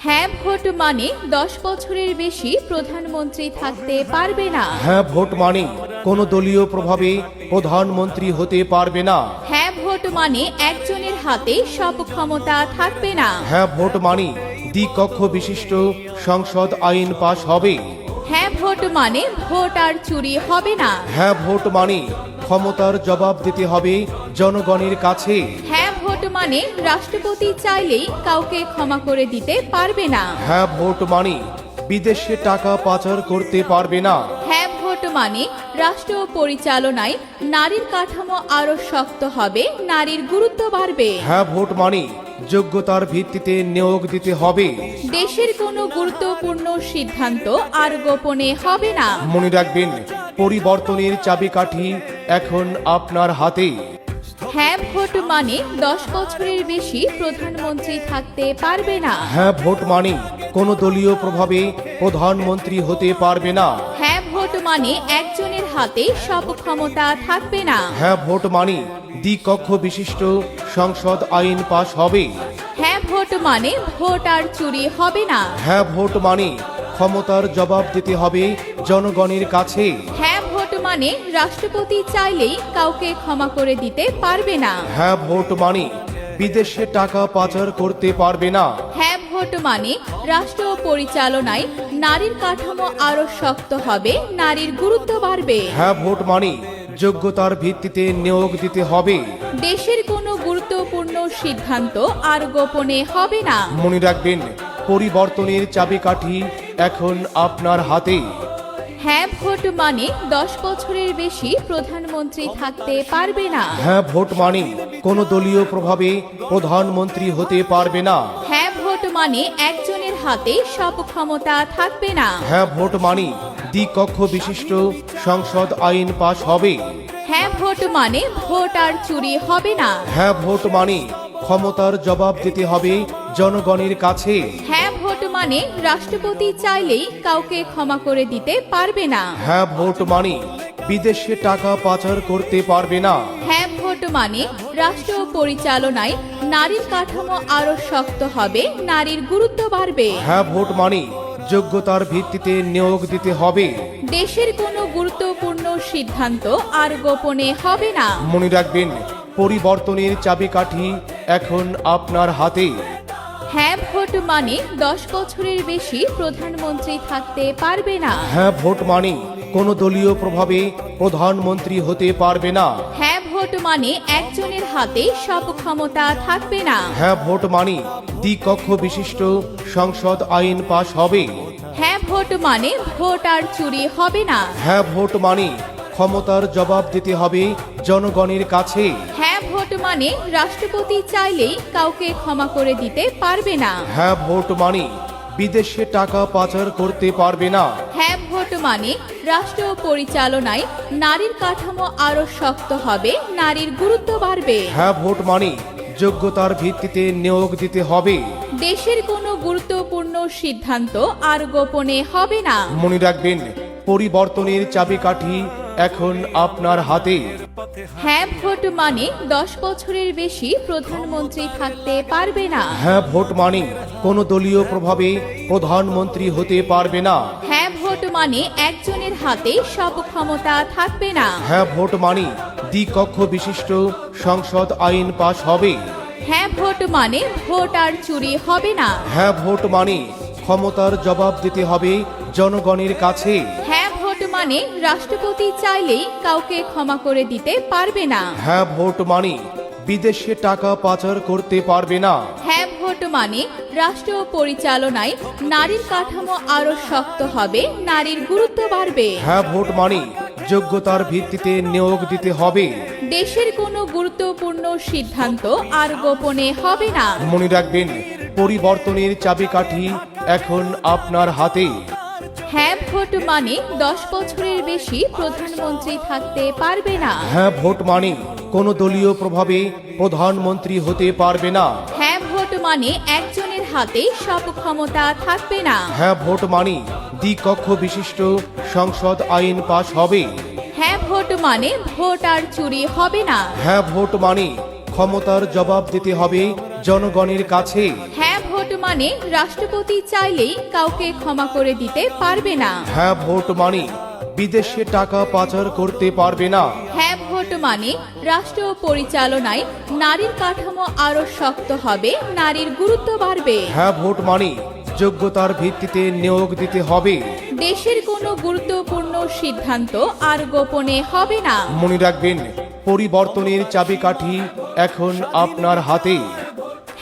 হ্যাঁ ভোট মানে দশ বছরের বেশি প্রধানমন্ত্রী থাকতে পারবে না। হ্যাঁ ভোট মানে কোনো দলীয় প্রভাবে প্রধানমন্ত্রী হতে পারবে না। হ্যাঁ ভোট মানে একজনের হাতে সব ক্ষমতা থাকবে না। হ্যাঁ ভোট মানে দ্বিকক্ষ বিশিষ্ট সংসদ আইন পাশ হবে। হ্যাঁ ভোট মানে ভোট আর চুরি হবে না। হ্যাঁ ভোট মানে ক্ষমতার জবাব দিতে হবে জনগণের কাছে। হ্যাঁ মানে রাষ্ট্রপতি চাইলেই কাউকে ক্ষমা করে দিতে পারবে না। হ্যাঁ ভোট মানে বিদেশে টাকা পাচার করতে পারবে না। হ্যাঁ ভোট মানে রাষ্ট্র পরিচালনায় নারীর কাঠামো আরও শক্ত হবে নারীর গুরুত্ব বাড়বে। হ্যাঁ ভোট মানে যোগ্যতার ভিত্তিতে নিয়োগ দিতে হবে। দেশের কোনো গুরুত্বপূর্ণ সিদ্ধান্ত আর গোপনে হবে না। মনে রাখবেন পরিবর্তনের চাবিকাঠি এখন আপনার হাতে। হ্যাঁ ভোট মানে দশ বছরের বেশি প্রধানমন্ত্রী থাকতে পারবে না। হ্যাঁ ভোট মানে কোনো দলীয় প্রভাবে প্রধানমন্ত্রী হতে পারবে না। হ্যাঁ ভোট মানে একজনের হাতে সব ক্ষমতা থাকবে না। হ্যাঁ ভোট মানে দ্বিকক্ষ বিশিষ্ট সংসদ আইন পাশ হবে। হ্যাঁ ভোট মানে ভোট আর চুরি হবে না। হ্যাঁ ভোট মানে ক্ষমতার জবাব দিতে হবে জনগণের কাছে। হ্যাঁ মানে রাষ্ট্রপতি চাইলেই কাউকে ক্ষমা করে দিতে পারবে না। হ্যাঁ ভোট মানে বিদেশে টাকা পাচার করতে পারবে না। হ্যাঁ ভোট মানে রাষ্ট্র পরিচালনায় নারীর কাঠামো আরও শক্ত হবে নারীর গুরুত্ব বাড়বে। হ্যাঁ ভোট মানে যোগ্যতার ভিত্তিতে নিয়োগ দিতে হবে। দেশের কোনো গুরুত্বপূর্ণ সিদ্ধান্ত আর গোপনে হবে না। মনে রাখবেন পরিবর্তনের চাবিকাঠি এখন আপনার হাতে। হ্যাঁ ভোট মানে দশ বছরের বেশি প্রধানমন্ত্রী থাকতে পারবে না। হ্যাঁ ভোট মানে কোনো দলীয় প্রভাবে প্রধানমন্ত্রী হতে পারবে না। হ্যাঁ ভোট মানে একজনের হাতে সব ক্ষমতা থাকবে না। হ্যাঁ ভোট মানে দ্বিকক্ষ বিশিষ্ট সংসদ আইন পাশ হবে। হ্যাঁ ভোট মানে ভোট আর চুরি হবে না। হ্যাঁ ভোট মানে ক্ষমতার জবাব দিতে হবে জনগণের কাছে। হ্যাঁ মানে রাষ্ট্রপতি চাইলেই কাউকে ক্ষমা করে দিতে পারবে না। হ্যাঁ ভোট মানে বিদেশে টাকা পাচার করতে পারবে না। হ্যাঁ ভোট মানে রাষ্ট্র পরিচালনায় নারীর কাঠামো আরও শক্ত হবে নারীর গুরুত্ব বাড়বে। হ্যাঁ ভোট মানে যোগ্যতার ভিত্তিতে নিয়োগ দিতে হবে। দেশের কোনো গুরুত্বপূর্ণ সিদ্ধান্ত আর গোপনে হবে না। মনে রাখবেন পরিবর্তনের চাবিকাঠি এখন আপনার হাতে। হ্যাঁ ভোট মানে দশ বছরের বেশি প্রধানমন্ত্রী থাকতে পারবে না। হ্যাঁ ভোট মানে কোনো দলীয় প্রভাবে প্রধানমন্ত্রী হতে পারবে না। হ্যাঁ ভোট মানে একজনের হাতে সব ক্ষমতা থাকবে না। হ্যাঁ ভোট মানে দ্বিকক্ষ বিশিষ্ট সংসদ আইন পাশ হবে। হ্যাঁ ভোট মানে ভোট আর চুরি হবে না। হ্যাঁ ভোট মানে ক্ষমতার জবাব দিতে হবে জনগণের কাছে। ভোট মানে রাষ্ট্রপতি চাইলেই কাউকে ক্ষমা করে দিতে পারবে না। হ্যাঁ ভোট মানে বিদেশে টাকা পাচার করতে পারবে না। হ্যাঁ ভোট মানে রাষ্ট্র পরিচালনায় নারীর কাঠামো আরও শক্ত হবে নারীর গুরুত্ব বাড়বে। হ্যাঁ ভোট মানে যোগ্যতার ভিত্তিতে নিয়োগ দিতে হবে। দেশের কোনো গুরুত্বপূর্ণ সিদ্ধান্ত আর গোপনে হবে না। মনে রাখবেন পরিবর্তনের চাবিকাঠি এখন আপনার হাতে। হ্যাঁ ভোট মানে দশ বছরের বেশি প্রধানমন্ত্রী থাকতে পারবে না। হ্যাঁ ভোট মানে কোনো দলীয় প্রভাবে প্রধানমন্ত্রী হতে পারবে না। হ্যাঁ ভোট মানে একজনের হাতে সব ক্ষমতা থাকবে না। হ্যাঁ ভোট মানে দ্বিকক্ষ বিশিষ্ট সংসদ আইন পাশ হবে। হ্যাঁ ভোট মানে ভোট আর চুরি হবে না। হ্যাঁ ভোট মানে ক্ষমতার জবাব দিতে হবে জনগণের কাছে। মানে রাষ্ট্রপতি চাইলেই কাউকে ক্ষমা করে দিতে পারবে না। হ্যাঁ ভোট মানে বিদেশে টাকা পাচার করতে পারবে না। হ্যাঁ ভোট মানে রাষ্ট্র পরিচালনায় নারীর কাঠামো আরও শক্ত হবে নারীর গুরুত্ব বাড়বে। হ্যাঁ ভোট মানে যোগ্যতার ভিত্তিতে নিয়োগ দিতে হবে। দেশের কোনো গুরুত্বপূর্ণ সিদ্ধান্ত আর গোপনে হবে না। মনে রাখবেন পরিবর্তনের চাবিকাঠি এখন আপনার হাতে। হ্যাঁ ভোট মানে দশ বছরের বেশি প্রধানমন্ত্রী থাকতে পারবে না। হ্যাঁ ভোট মানে কোনো দলীয় প্রভাবে প্রধানমন্ত্রী হতে পারবে না। হ্যাঁ ভোট মানে একজনের হাতে সব ক্ষমতা থাকবে না। হ্যাঁ ভোট মানে দ্বিকক্ষ বিশিষ্ট সংসদ আইন পাশ হবে। হ্যাঁ ভোট মানে ভোট আর চুরি হবে না। হ্যাঁ ভোট মানে ক্ষমতার জবাব দিতে হবে জনগণের কাছে। হ্যাঁ মানে রাষ্ট্রপতি চাইলেই কাউকে ক্ষমা করে দিতে পারবে না। হ্যাঁ ভোট মানে বিদেশে টাকা পাচার করতে পারবে না। হ্যাঁ ভোট মানে রাষ্ট্র পরিচালনায় নারীর কাঠামো আরও শক্ত হবে নারীর গুরুত্ব বাড়বে। হ্যাঁ ভোট মানে যোগ্যতার ভিত্তিতে নিয়োগ দিতে হবে। দেশের কোনো গুরুত্বপূর্ণ সিদ্ধান্ত আর গোপনে হবে না। মনে রাখবেন পরিবর্তনের চাবিকাঠি এখন আপনার হাতে।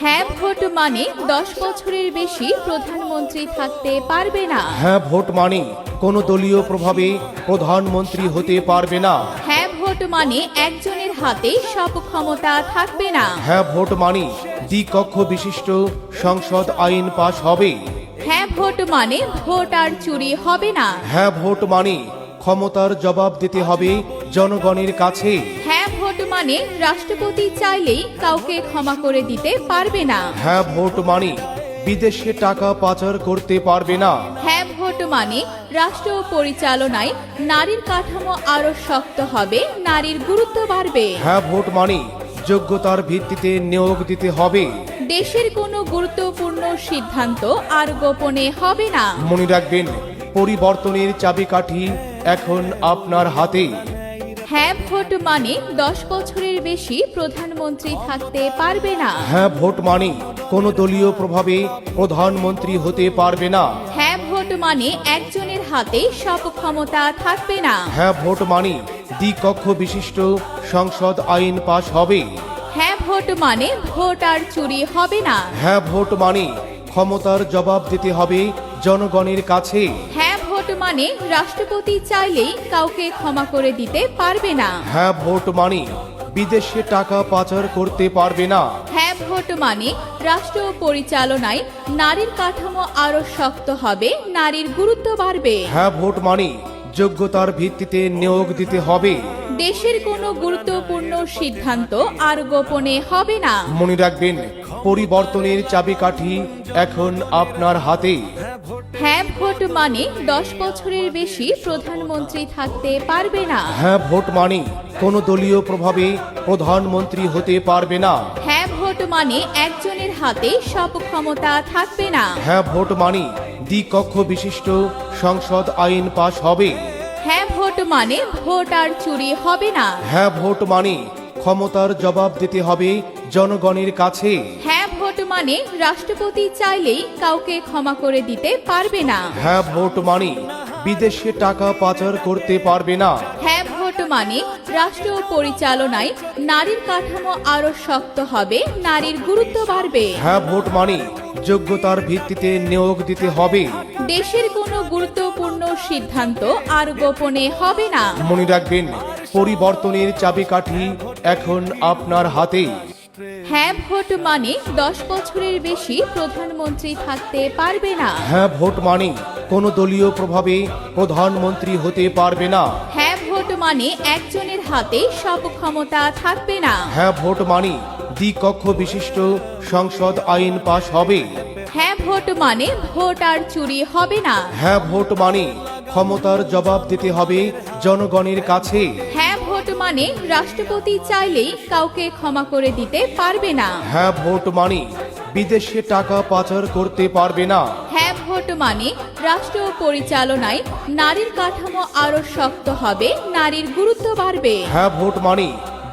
হ্যাঁ ভোট মানে দশ বছরের বেশি প্রধানমন্ত্রী থাকতে পারবে না। হ্যাঁ ভোট মানে কোনো দলীয় প্রভাবে প্রধানমন্ত্রী হতে পারবে না। হ্যাঁ ভোট মানে একজনের হাতে সব ক্ষমতা থাকবে না। হ্যাঁ ভোট মানে দ্বিকক্ষ বিশিষ্ট সংসদ আইন পাশ হবে। হ্যাঁ ভোট মানে ভোট আর চুরি হবে না। হ্যাঁ ভোট মানে ক্ষমতার জবাব দিতে হবে জনগণের কাছে। হ্যাঁ মানে রাষ্ট্রপতি চাইলেই কাউকে ক্ষমা করে দিতে পারবে না। হ্যাঁ ভোট মানে বিদেশে টাকা পাচার করতে পারবে না। হ্যাঁ ভোট মানে রাষ্ট্র পরিচালনায় নারীর কাঠামো আরও শক্ত হবে নারীর গুরুত্ব বাড়বে। হ্যাঁ ভোট মানে যোগ্যতার ভিত্তিতে নিয়োগ দিতে হবে। দেশের কোনো গুরুত্বপূর্ণ সিদ্ধান্ত আর গোপনে হবে না। মনে রাখবেন পরিবর্তনের চাবিকাঠি এখন আপনার হাতে। হ্যাঁ ভোট মানে দশ বছরের বেশি প্রধানমন্ত্রী থাকতে পারবে না। হ্যাঁ ভোট মানে কোনো দলীয় প্রভাবে প্রধানমন্ত্রী হতে পারবে না। হ্যাঁ ভোট মানে একজনের হাতে সব ক্ষমতা থাকবে না। হ্যাঁ ভোট মানে দ্বিকক্ষ বিশিষ্ট সংসদ আইন পাশ হবে। হ্যাঁ ভোট মানে ভোট আর চুরি হবে না। হ্যাঁ ভোট মানে ক্ষমতার জবাব দিতে হবে জনগণের কাছে। মানে রাষ্ট্রপতি চাইলেই কাউকে ক্ষমা করে দিতে পারবে না। হ্যাঁ ভোট মানে বিদেশে টাকা পাচার করতে পারবে না। হ্যাঁ ভোট মানে রাষ্ট্র পরিচালনায় নারীর কাঠামো আরও শক্ত হবে নারীর গুরুত্ব বাড়বে। হ্যাঁ ভোট মানে যোগ্যতার ভিত্তিতে নিয়োগ দিতে হবে। দেশের কোনো গুরুত্বপূর্ণ সিদ্ধান্ত আর গোপনে হবে না। মনে রাখবেন পরিবর্তনের চাবিকাঠি এখন আপনার হাতে ভোট মানে দশ বছরের বেশি প্রধানমন্ত্রী থাকতে পারবে না। হ্যাঁ ভোট মানে কোনো দলীয় প্রভাবে প্রধানমন্ত্রী হতে পারবে না। হ্যাঁ ভোট মানে একজনের হাতে সব ক্ষমতা থাকবে না। হ্যাঁ ভোট মানে দ্বিকক্ষ বিশিষ্ট সংসদ আইন পাশ হবে। হ্যাঁ ভোট মানে ভোট আর চুরি হবে না। হ্যাঁ ভোট মানে ক্ষমতার জবাব দিতে হবে জনগণের কাছে। হ্যাঁ ভোট মানে রাষ্ট্রপতি চাইলেই কাউকে ক্ষমা করে দিতে পারবে না। হ্যাঁ ভোট মানে বিদেশে টাকা পাচার করতে পারবে না। হ্যাঁ ভোট মানে রাষ্ট্র পরিচালনায় নারীর কাঠামো আরও শক্ত হবে নারীর গুরুত্ব বাড়বে। হ্যাঁ ভোট মানে যোগ্যতার ভিত্তিতে নিয়োগ দিতে হবে। দেশের কোনো গুরুত্বপূর্ণ সিদ্ধান্ত আর গোপনে হবে না। মনে রাখবেন পরিবর্তনের চাবিকাঠি এখন আপনার হাতে হ্যাঁ ভোট মানে দশ বছরের বেশি প্রধানমন্ত্রী থাকতে পারবে না। হ্যাঁ ভোট মানে কোনো দলীয় প্রভাবে প্রধানমন্ত্রী হতে পারবে না। হ্যাঁ ভোট মানে একজনের হাতে সব ক্ষমতা থাকবে না। হ্যাঁ ভোট মানে দ্বিকক্ষ বিশিষ্ট সংসদ আইন পাশ হবে। হ্যাঁ ভোট মানে ভোট আর চুরি হবে না। হ্যাঁ ভোট মানে ক্ষমতার জবাব দিতে হবে জনগণের কাছে। হ্যাঁ মানে রাষ্ট্রপতি চাইলেই কাউকে ক্ষমা করে দিতে পারবে না। হ্যাঁ ভোট মানে বিদেশে টাকা পাচার করতে পারবে না। হ্যাঁ ভোট মানে রাষ্ট্র পরিচালনায় নারীর কাঠামো আরও শক্ত হবে নারীর গুরুত্ব বাড়বে। হ্যাঁ ভোট মানে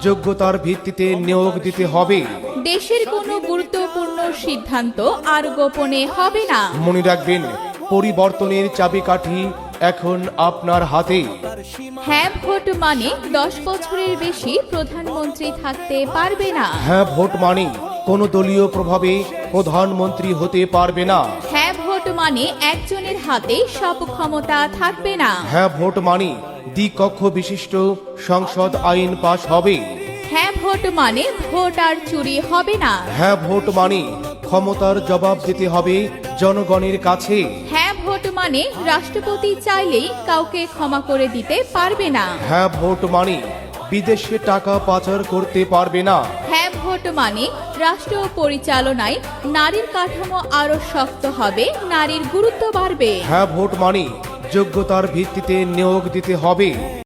যোগ্যতার ভিত্তিতে নিয়োগ দিতে হবে। দেশের কোনো গুরুত্বপূর্ণ সিদ্ধান্ত আর গোপনে হবে না। মনে রাখবেন পরিবর্তনের চাবিকাঠি এখন আপনার হাতে। হ্যাঁ ভোট মানে দশ বছরের বেশি প্রধানমন্ত্রী থাকতে পারবে না। হ্যাঁ ভোট মানে কোনো দলীয় প্রভাবে প্রধানমন্ত্রী হতে পারবে না। হ্যাঁ ভোট মানে একজনের হাতে সব ক্ষমতা থাকবে না। হ্যাঁ ভোট মানে দ্বিকক্ষ বিশিষ্ট সংসদ আইন পাশ হবে। হ্যাঁ ভোট মানে ভোট আর চুরি হবে না। হ্যাঁ ভোট মানে ক্ষমতার জবাব দিতে হবে জনগণের কাছে। হ্যাঁ মানে রাষ্ট্রপতি চাইলেই কাউকে ক্ষমা করে দিতে পারবে না। হ্যাঁ ভোট মানে বিদেশে টাকা পাচার করতে পারবে না। হ্যাঁ ভোট মানে রাষ্ট্র পরিচালনায় নারীর কাঠামো আরও শক্ত হবে নারীর গুরুত্ব বাড়বে। হ্যাঁ ভোট মানে যোগ্যতার ভিত্তিতে নিয়োগ দিতে হবে।